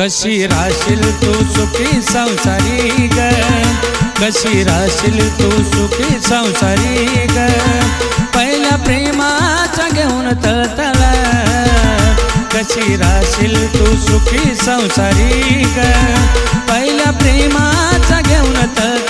कशी राशील तू सुखी संसारी ग? कशी राशील तू सुखी संसारी ग? पहिल्या प्रेमाचा घेऊन तळतळ. कशी राशील तू सुखी संसारी ग? पहिल्या प्रेमाचा घेऊन तळतळ.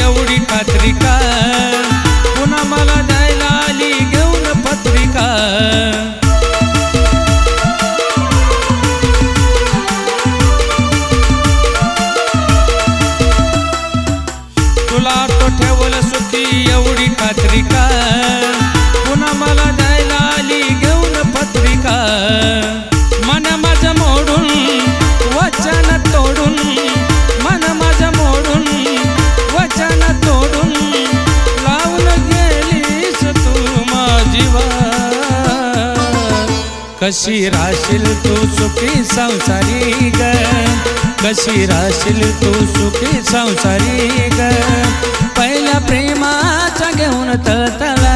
कशी राशील तू सुखी संसारी ग? कशी राशील तू सुखी संसारी ग? पहिल्या प्रेमाचा घेऊन तळतळा.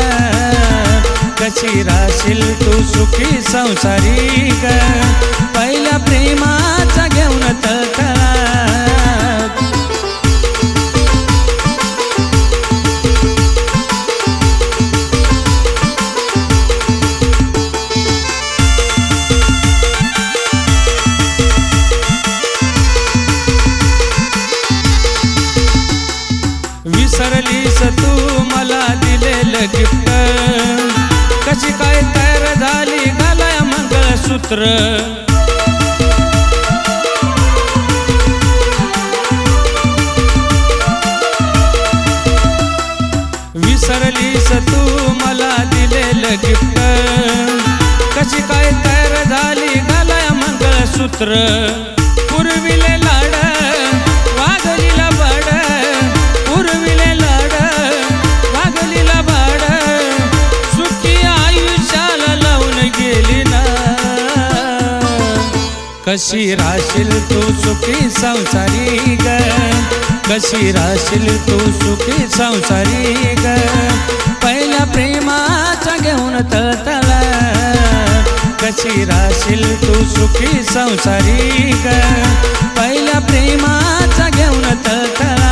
कशी राशील तू सुखी संसारी ग? पहिल्या प्रेमाचा घेऊन गिफ्ट कशी काय तयार झाली? घालाय मंगळसूत्र विसरलीस तू मला दिलेलं गिफ्ट. कशी काय तयार झाली? घालाय मंगळसूत्र पूर्वीले लाड कशी राशील तू सुखी संसारी ग? कशी राशील तू सुखी संसारी ग? पहिल्या प्रेमाचा घेऊन तळतला कशी राशील तू सुखी संसारी ग? पहिल्या प्रेमाचा घेऊन तळतला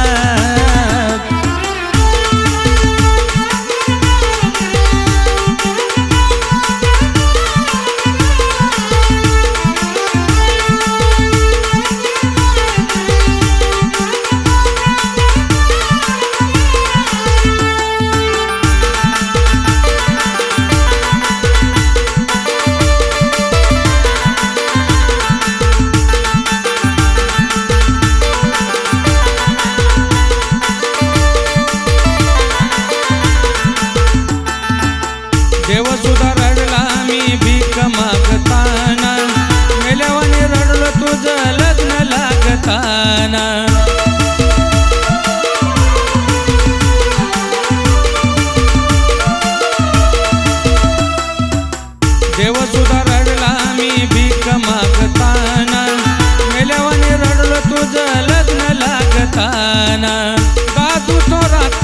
देव सुद्धा रडला मी भीक मागताना. मेल्यावाने रडलो तुझं लग्न लागताना. देव सुद्धा रडला मी भीक मागताना. मेल्यावाने रडलो तुझं लग्न लागताना. दादू तो रात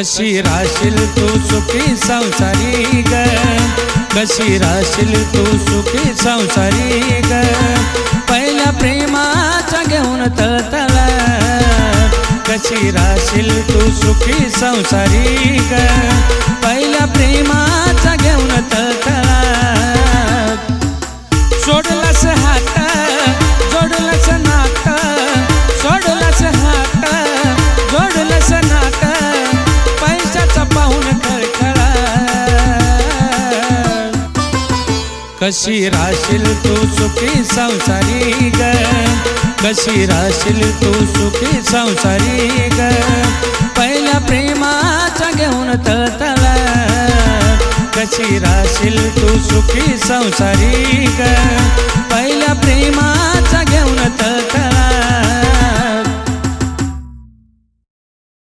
कशी राशील तू सुखी संसारी ग? कशी राशील तू सुखी संसारी ग? पहिल्या प्रेमाचा घेऊन तळतळ. कशी राशील तू सुखी संसारी ग? पहिल्या प्रेमा कशी राशील तू सुखी संसारी ग? कशी राशील तू सुखी संसारी ग? पहिल्या प्रेमाचा घेऊन तळतळ. कशी राशील तू सुखी संसारी ग? पहिल्या प्रेमा